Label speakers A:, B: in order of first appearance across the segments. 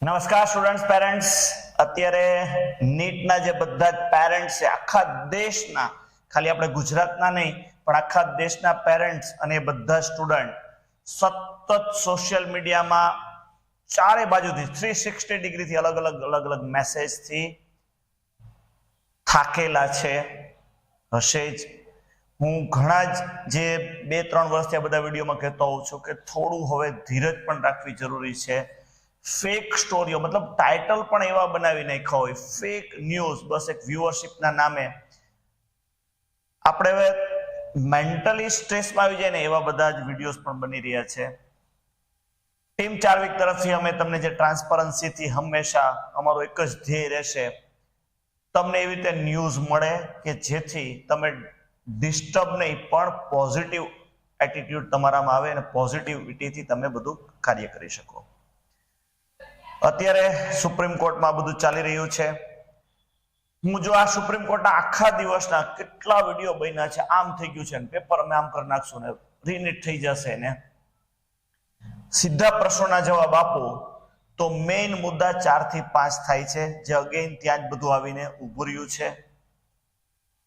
A: નમસ્કાર students parents અત્યારે નીટના જે બધા જ પેરેન્ટ્સ છે, આખા દેશના, ખાલી આપણે ગુજરાતના નહીં, પણ આખા દેશના પેરેન્ટ્સ અને બધા સ્ટુડન્ટ સતત સોશિયલ મીડિયામાં ચારે બાજુથી થ્રી સિક્સટી ડિગ્રીથી અલગ અલગ અલગ અલગ મેસેજથી થાકેલા છે, હશે જ. હું ઘણા જ જે બે ત્રણ વર્ષથી આ બધા વિડીયોમાં કહેતો હોઉં છું કે થોડું હવે ધીરજ પણ રાખવી જરૂરી છે. ફેક સ્ટોરીઓ મતલબ ટાઇટલ પણ એવા બનાવી નાખ્યા હોય ફેક ન્યૂઝ બસ એક વ્યુઅરશિપના નામે. આપણે હવે મેન્ટલી સ્ટ્રેસમાં આવી જાય ને એવા બધા જ વિડીયોઝ પણ બની રહ્યા છે. ટીમ ચાર્વિક તરફથી અમે તમને જે ટ્રાન્સપરન્સીથી હંમેશા અમારો એક જ ધ્યેય રહેશે, તમને એવી રીતે ન્યૂઝ મળે કે જેથી તમે ડિસ્ટર્બ નહીં, પણ પોઝિટિવ એટીટ્યુડ તમારામાં આવે અને પોઝિટિવિટીથી તમે બધું કાર્ય કરી શકો. અત્યારે સુપ્રીમ કોર્ટમાં બધું ચાલી રહ્યું છે. હું જો આ સુપ્રીમ કોર્ટના આખા દિવસના કેટલા વીડિયો બન્યા છે, આમ થઈ ગયું છે ને પેપર અમે આમ કરી નાખશું ને રીનીટ થઈ જશે ને. સીધા પ્રશ્નોના જવાબ આપો, તો મેઇન મુદ્દા ચારથી પાંચ થાય છે, જે અગેન ત્યાં જ બધું આવીને ઉભું રહ્યું છે.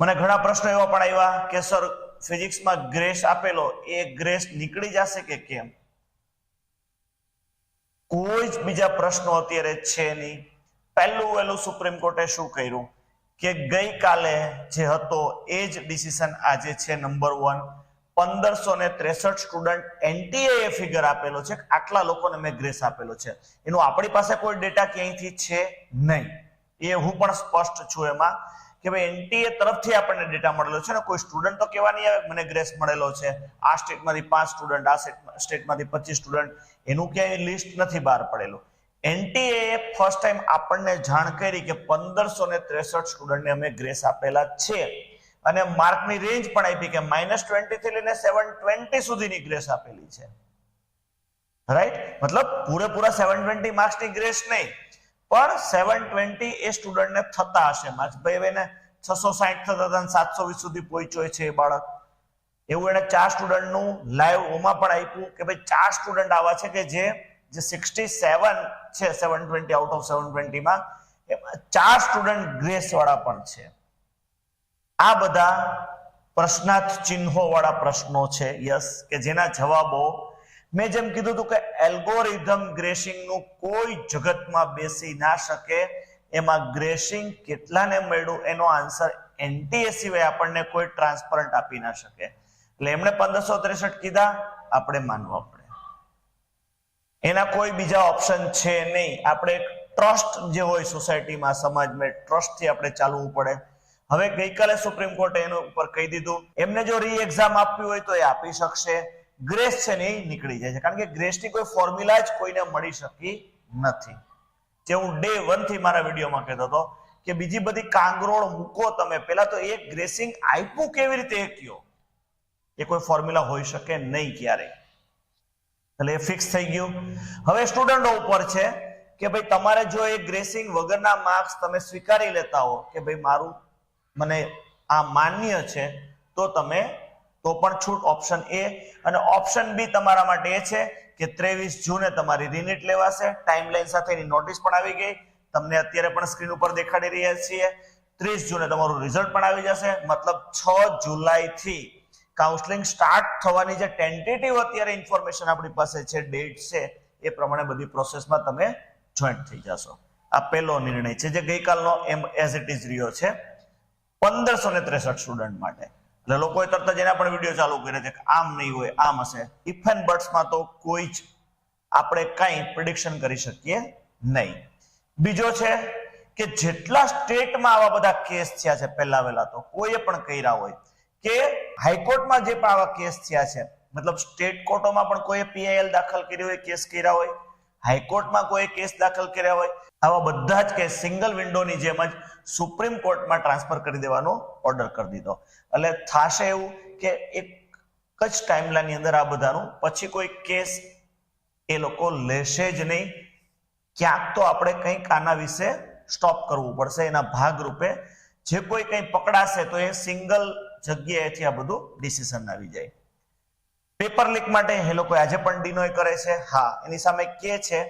A: મને ઘણા પ્રશ્નો એવા પણ આવ્યા કે સર ફિઝિક્સમાં ગ્રેસ આપેલો, એ ગ્રેસ નીકળી જશે કે કેમ? કોઈ જ બીજા પ્રશ્નો અત્યારે છે નહીં. પહેલું વહેલું સુપ્રીમ કોર્ટે શું કર્યું? કે ગઈકાલે જે હતો, એ જ ડિસિઝન આજે છે નંબર વન પંદરસો ને ત્રેસઠ સ્ટુડન્ટ એનટીએ ફિગર આપેલો છે આટલા લોકોને મેં ગ્રેસ આપેલો છે. એનું આપણી પાસે કોઈ ડેટા ક્યાંયથી છે નહીં. એ હું પણ સ્પષ્ટ છું એમાં. કે ભાઈ એનટીએ તરફથી આપણને ડેટા મળેલો છે ને કોઈ સ્ટુડન્ટ તો કહેવા નહીં આવે મને ગ્રેસ મળેલો છે. આ સ્ટેટમાંથી પાંચ સ્ટુડન્ટ આ સ્ટેટમાંથી પચીસ સ્ટુડન્ટ એનું ક્યાંય લિસ્ટ નથી બહાર પડેલું. એનટીએ ફર્સ્ટ ટાઈમ આપણને જાણ કરી કે પંદરસો ને ત્રેસઠ સ્ટુડન્ટને અમે ગ્રેસ આપેલા છે. અને માર્કની રેન્જ પણ આપી કે માઇનસ ટ્વેન્ટી થી લઈને સેવન ટ્વેન્ટી સુધીની ગ્રેસ આપેલી છે. રાઈટ મતલબ પૂરેપૂરા સેવન ટ્વેન્ટી માર્ક્સની ગ્રેસ નહીં. પણ સેવન ટ્વેન્ટી એ સ્ટુડન્ટને થતા હશે માર્ક્સ ભાઈ હવે છસો સાહીઠ થતા સાતસો વીસ સુધી પહોંચ્યો છે એ બાળક. એવું એને ચાર સ્ટુડન્ટનું લાઈવ ઓમાં પણ આપ્યું કે ભાઈ ચાર સ્ટુડન્ટ આવા છે કે જે જે સિક્સટી સેવન છે seven twenty out of seven ટ્વેન્ટીમાં એમાં ચાર સ્ટુડન્ટ ગ્રેસ વાળા પણ છે. આ બધા પ્રશ્નાર્થ ચિહ્નો વાળા પ્રશ્નો છે, યસ, કે જેના જવાબો મેં જેમ કીધું હતું કે એલ્ગોરિધમ ગ્રેસિંગનું કોઈ જગતમાં બેસી ના શકે. એમાં ગ્રેસિંગ કેટલાને મળ્યું એનો આન્સર એનટીએ સિવાય આપણને કોઈ ટ્રાન્સપરન્ટ આપી ના શકે. એટલે એમણે પંદરસો ત્રેસઠ કીધા, આપણે માનવા પડે એના કોઈ બીજા ઓપ્શન છે નહીં. આપણે ટ્રસ્ટ જે હોય સોસાયટીમાં, સમાજમાં ટ્રસ્ટથી આપણે ચાલવું પડે. હવે ગઈકાલે સુપ્રીમ કોર્ટે એના ઉપર કહી દીધું, એમને જો રી એક્ઝામ આપવી હોય તો એ આપી શકશે. ગ્રેસ છે ને એ નીકળી જાય છે. કારણ કે ગ્રેસની કોઈ ફોર્મ્યુલા જ કોઈને મળી શકી નથી. જે હું ડે વનથી મારા વિડીયોમાં કહેતો હતો કે બીજી બધી કાંગરોળ મૂકો તમે. પેલા તો એક ગ્રેસિંગ આપ્યું કેવી રીતે? એ કયો. એ કોઈ ફોર્મ્યુલા હોઈ શકે નહીં ક્યારેય એટલે એ ફિક્સ થઈ ગયું. હવે સ્ટુડન્ટો ઉપર છે કે ભાઈ તમારે જો એ ગ્રેસિંગ વગરના માર્ક્સ તમે સ્વીકારી લેતા હો કે ભાઈ મારું મને આ માન્ય છે, તો તમે તો પણ છૂટ ઓપ્શન એ અને ઓપ્શન બી તમારા માટે એ છે કે ત્રેવીસ જૂને તમારી રિનિટ લેવાશે. ટાઈમલાઈન સાથેની નોટિસ પણ આવી ગઈ. તમને અત્યારે પણ સ્ક્રીન ઉપર દેખાડી રહ્યા છીએ. ત્રીસ જૂને તમારું રિઝલ્ટ પણ આવી જશે. મતલબ છ જુલાઈથી કાઉન્સેલિંગ સ્ટાર્ટ થવાની જે ટેન્ટેટિવ અત્યારે ઇન્ફોર્મેશન આપણી પાસે છે ડેટ છે, એ પ્રમાણે બધી પ્રોસેસમાં તમે જોઈન્ટ થઈ જશો. આ પહેલો નિર્ણય છે જે ગઈકાલનો એમ એઝ ઇટ ઇઝ રહ્યો છે. પંદરસો ને ત્રેસઠ સ્ટુડન્ટ માટે. એટલે લોકોએ તરત જ એના પણ વીડિયો ચાલુ કર્યા છે કે આમ નહીં હોય, આમ હશે. ઇફ એન્ડ બટ્સમાં તો કોઈ જ આપણે કાંઈ પ્રિડિક્શન કરી શકીએ નહીં. બીજો છે કે જેટલા સ્ટેટમાં આવા બધા કેસ થયા છે પહેલા વહેલા તો, કોઈએ પણ કર્યા હોય કે હાઈકોર્ટમાં જે પણ આવા કેસ થયા છે, મતલબ સ્ટેટ કોર્ટોમાં પણ કોઈએ પીઆઈએલ દાખલ કર્યો હોય કેસ કર્યા હોય હાઈકોર્ટમાં કોઈ કેસ દાખલ કર્યા હોય, આવા બધા જ કેસ સિંગલ વિન્ડોની જેમ જ સુપ્રીમ કોર્ટમાં ટ્રાન્સફર કરી દેવાનો ઓર્ડર કરી દીધો. એટલે થશે એવું કે એક જ ટાઈમલાઈનની અંદર આ બધાનું, પછી કોઈ કેસ એ લોકો લેશે જ નહીં. ક્યાંક તો આપણે કંઈક આના વિશે સ્ટોપ કરવું પડશે, એના ભાગરૂપે જે કોઈ કંઈ પકડાશે તો એ સિંગલ જગ્યાએથી આ બધું ડિસિઝન આવી જાય. પેપર લીક માટે એ લોકો આજે પણ ડિનોય કરે છે. હા, એની સામે કે છે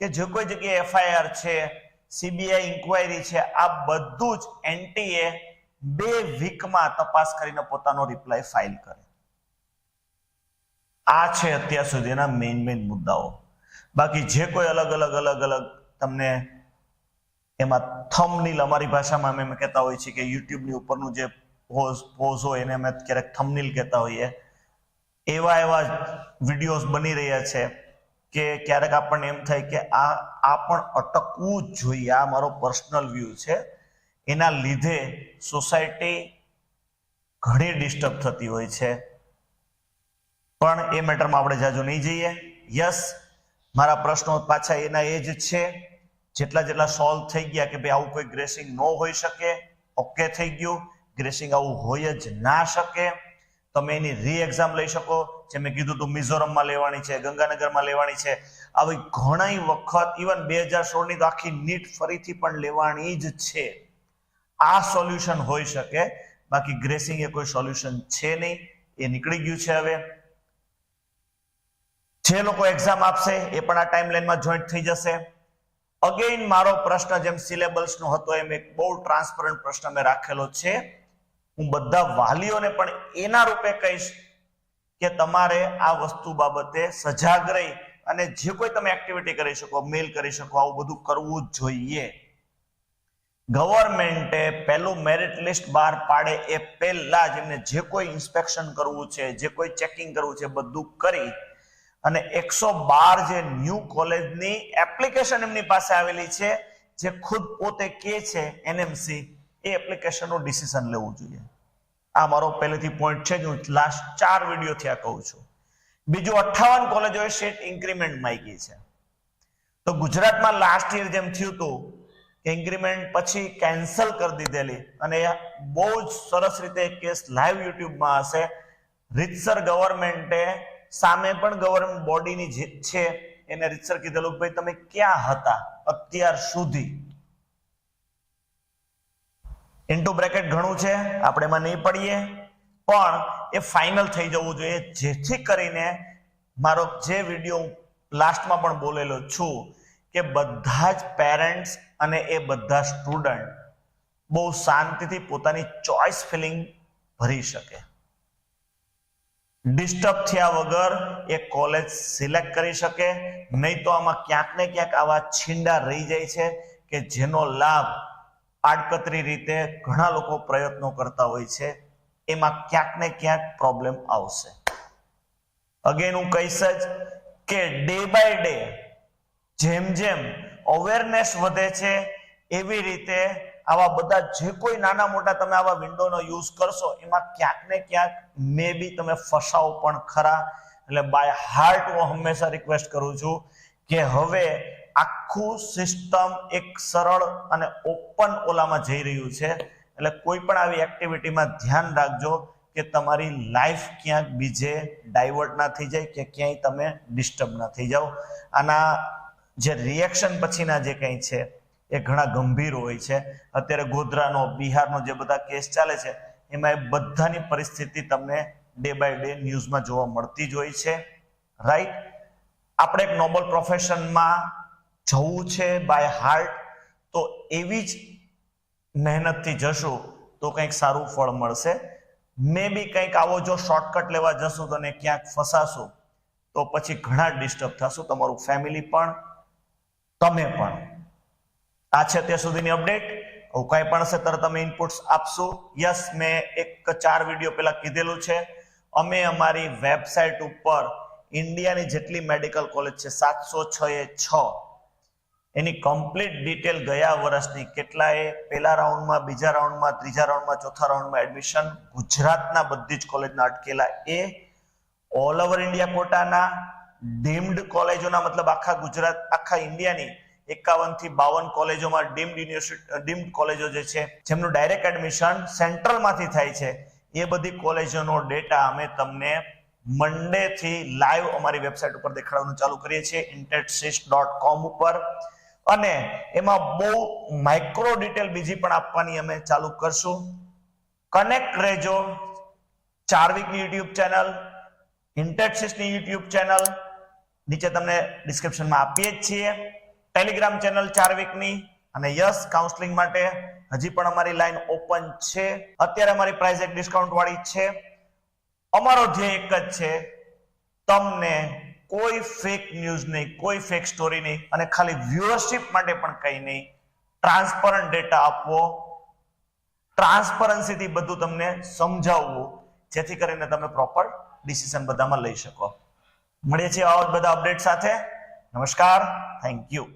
A: કે જે કોઈ જગ્યાએ એફઆઈઆર છે સીબીઆઈ ઇન્કવાયરી છે, આ બધું જ એનટીએ બે વીકમાં તપાસ કરીને પોતાનો રિપ્લાય ફાઇલ કરે. આ છે અત્યાર સુધીના મેઇન મેઇન મુદ્દાઓ. બાકી જે કોઈ અલગ અલગ અલગ અલગ તમને એમાં થમનીલ અમારી ભાષામાં અમે કહેતા હોઈએ છીએ કે યુટ્યુબની ઉપરનું જે પોઝ પોઝ હોય એને અમે ક્યારેક થમનીલ કહેતા હોઈએ. એવા એવા વિડીયોઝ બની રહ્યા છે કે ક્યારેક આપણને એમ થાય કે આ આ પણ અટકવું જ જોઈએ, આ મારો પર્સનલ વ્યૂ છે. એના લીધે સોસાયટી ઘણી ડિસ્ટર્બ થતી હોય છે. પણ એ મેટરમાં આપણે જાજુ નહીં જઈએ. યસ, મારા પ્રશ્નો પાછા એના એ જ છે. જેટલા જેટલા સોલ્વ થઈ ગયા કે ભાઈ આવું કોઈ ગ્રેસિંગ ન હોઈ શકે, ઓકે થઈ ગયું. ગ્રેસિંગ આવું હોય જ ના શકે. તમે એની રી એક્ઝામ લઈ શકો. જે મેં કીધું હતું મિઝોરમમાં લેવાની છે, ગંગાનગરમાં લેવાની છે. આવી ઘણી વખત ઇવન બે હજાર સોળની તો આખી નીટ ફરીથી પણ લેવાની જ છે. આ સોલ્યુશન હોઈ શકે. બાકી ગ્રેસિંગ એ કોઈ સોલ્યુશન છે નહીં. એ નીકળી ગયું છે હવે. જે લોકો એક્ઝામ આપશે, એ પણ આ ટાઈમલાઈનમાં જોઈન્ટ થઈ જશે. અગેઇન મારો પ્રશ્ન જેમ સિલેબસનો હતો, એમ એક બહુ ટ્રાન્સપરન્ટ પ્રશ્ન મેં રાખેલો છે. હું બધા વાલીઓને પણ એના રૂપે કહીશ કે તમારે આ વસ્તુ બાબતે સજાગ રહી અને જે કોઈ તમે એક્ટિવિટી કરી શકો મેલ કરી શકો, આવું બધું કરવું જ જોઈએ. ગવર્મેન્ટે પહેલું મેરિટ લિસ્ટ બહાર પાડે એ પહેલા જ એમને જે કોઈ ઇન્સ્પેક્શન કરવું છે, જે કોઈ ચેકિંગ કરવું છે, બધું કરી અને એકસો બાર જે ન્યૂ કોલેજની એપ્લિકેશન એમની પાસે આવેલી છે, જે ખુદ પોતે કે છે એનએમસી એ એપ્લિકેશનનું ડિસિઝન લેવું જોઈએ. આ મારો પહેલેથી પોઈન્ટ છે, જ હું લાસ્ટ ચાર વિડીયોથી આ કહું છું. બીજું અઠ્ઠાવન કોલેજોએ સેટ ઇન્ક્રીમેન્ટ માંગી છે. તો ગુજરાતમાં લાસ્ટ યર જેમ થયું હતું કે ઇન્ક્રીમેન્ટ પછી કેન્સલ કરી દીધેલી અને બહુ જ સરસ રીતે કેસ લાઈવ યુટ્યુબમાં હશે. રીતસર ગવર્મેન્ટે સામે પણ ગવર્મેન્ટ બોડીની જે છે. એને રીતસર કીધેલું ભાઈ તમે ક્યાં હતા અત્યાર સુધી? ઇન્ટુ બ્રેકેટ ઘણું છે, આપણે એમાં નહીં પડીએ. પણ એ ફાઇનલ થઈ જવું જોઈએ, જેથી કરીને મારો જે વીડિયો લાસ્ટમાં પણ બોલેલો છું કે બધા જ પેરેન્ટ્સ અને એ બધા સ્ટુડન્ટ બહુ શાંતિથી પોતાની ચોઇસ ફિલિંગ ભરી શકે. ડિસ્ટર્બ થયા વગર એ કોલેજ સિલેક્ટ કરી શકે. નહીં તો આમાં ક્યાંક ને ક્યાંક આવા છીંડા રહી જાય છે કે જેનો લાભ આડકતરી રીતે ઘણા લોકો પ્રયત્નો કરતા હોય છે, એમાં ક્યાંક ને ક્યાંક પ્રોબ્લેમ આવશે. અગેન હું કહીશ જ કે ડે બાય ડે જેમ જેમ અવેરનેસ વધે છે, એવી રીતે આવા બધા જે કોઈ નાના મોટા તમે આવા વિન્ડોનો યુઝ કરશો, એમાં ક્યાંક ને ક્યાંક મે બી તમે ફસાવો પણ ખરા. એટલે બાય હાર્ટ હું હંમેશા રિક્વેસ્ટ કરું છું કે હવે આખું સિસ્ટમ એક સરળ અને ઓપન ઓલામાં જઈ રહ્યું છે. એટલે કોઈ પણ આવી એક્ટિવિટીમાં ધ્યાન રાખજો કે તમારી લાઈફ ક્યાંક બીજે ડાયવર્ટ ના થઈ જાય કે ક્યાંય તમે ડિસ્ટર્બ ના થઈ જાઓ. આના જે રિએક્શન પછીના જે કંઈ છે એ ઘણા ગંભીર હોય છે. અત્યારે ગોધરાનો, બિહારનો જે બધા કેસ ચાલે છે, એમાં એ બધાની પરિસ્થિતિ તમને ડે બાય ડે ન્યૂઝમાં જોવા મળતી જ હોય છે. રાઈટ આપણે એક નોબલ પ્રોફેશનમાં જવું છે બાય હાર્ટ તો એવી જ મહેનતથી જશું તો કંઈક સારું ફળ મળશે. મે બી કંઈક આવો જો શોર્ટકટ લેવા જશું તો ને ક્યાંક ફસાશું, તો પછી ઘણા ડિસ્ટર્બ થશું, તમારું ફેમિલી પણ, તમે પણ. આ છે અત્યાર સુધીની અપડેટ કંઈ પણ હશે તરત તમે ઇનપુટ્સ આપશો. યસ મેં એક ચાર વીડિયો પહેલા કીધેલું છે. અમે અમારી વેબસાઇટ ઉપર ઇન્ડિયાની જેટલી મેડિકલ કોલેજ છે, સાતસો છ એ છ. એની કમ્પ્લીટ ડિટેલ ગયા વર્ષની કેટલાએ? પહેલા રાઉન્ડમાં બીજા રાઉન્ડમાં ત્રીજા રાઉન્ડમાં ચોથા રાઉન્ડમાં એડમિશન ગુજરાતના બધી જ કોલેજના અટકેલા એ ઓલ ઓવર ઇન્ડિયા કોટાના ડીમ્ડ કોલેજોના મતલબ આખા ગુજરાત, આખા ઇન્ડિયાની એકાવનથી બાવન કોલેજોમાં ડીમ્ડ યુનિવર્સિટી ડીમ્ડ કોલેજો જે છે, જેમનું ડાયરેક્ટ એડમિશન સેન્ટ્રલમાંથી થાય છે, એ બધી કોલેજોનો ડેટા અમે તમને મંડે થી લાઈવ અમારી વેબસાઇટ ઉપર દેખાડવાનું ચાલુ કરીએ છીએ ઇન્ટેટસિસ ડોટ કોમ ઉપર. અને એમાં બહુ માઇક્રો ડિટેલ બીજી પણ આપવાની અમે ચાલુ કરશું. કનેક્ટ રહેજો. ચારવીકની યુટ્યુબ ચેનલ ઇન્ટેક્સિસની યુટ્યુબ ચેનલ નીચે તમને ડિસ્ક્રિપ્શનમાં આપીએ જ છીએ. ટેલિગ્રામ ચેનલ ચાર વીકની અને યસ કાઉન્સલિંગ માટે હજી પણ અમારી લાઈન ઓપન છે. અત્યારે અમારી પ્રાઇસ એક ડિસ્કાઉન્ટ વાળી છે. અમારો ધ્યેય એક જ છે. તમને કોઈ ફેક ન્યૂઝ નહીં, કોઈ ફેક સ્ટોરી નહીં અને ખાલી વ્યુઅરશિપ માટે પણ કંઈ નહીં. ટ્રાન્સપરન્ટ ડેટા આપવો ટ્રાન્સપરન્સીથી બધું તમને સમજાવવું, જેથી કરીને તમે પ્રોપર ડિસિઝન બધામાં લઈ શકો. મળીએ છીએ આવા બધા અપડેટ સાથે. નમસ્કાર. Thank you